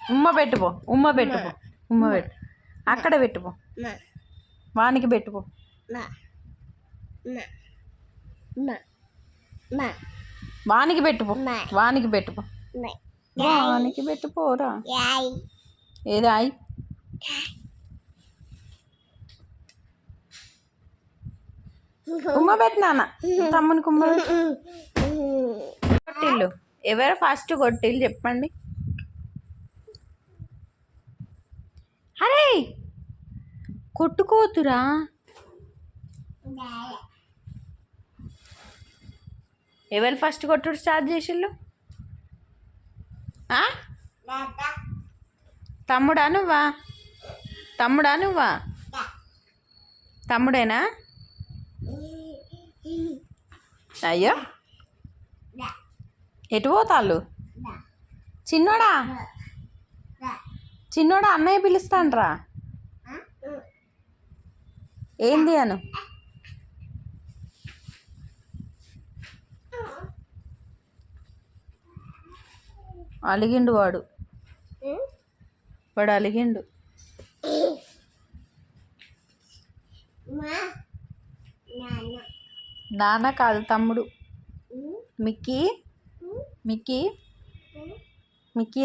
ఉమ్మ పెట్టుపో ఉమ్మ పెట్టుపో ఉమ్మ పెట్టు. అక్కడ పెట్టుపో వానికి పెట్టుపో వానికి పెట్టుపో వానికి పెట్టుపో వానికి పెట్టుపోరా ఏది ఆయి ఉమ్మ పెట్టినాన్న తమ్మునికి ఉమ్మ పెట్టు. కొట్టిల్లు ఎవరు ఫస్ట్ కొట్టిల్లు చెప్పండి. అరే! కొట్టుకోతురా ఎవరు ఫస్ట్ కొట్టుడు స్టార్ట్ చేసిళ్ళు? తమ్ముడా నువ్వా? తమ్ముడా నువ్వా? తమ్ముడేనా? అయ్యో. ఎటు పోతాళ్ళు? చిన్నోడా? చిన్నోడా అన్నయ్య పిలుస్తాండ్రా? ఏంది అను? అలిగిండు వాడు. వాడు అలిగిండు. నాన్న. కాదు తమ్ముడు. మిక్కీ? Mickey Mickey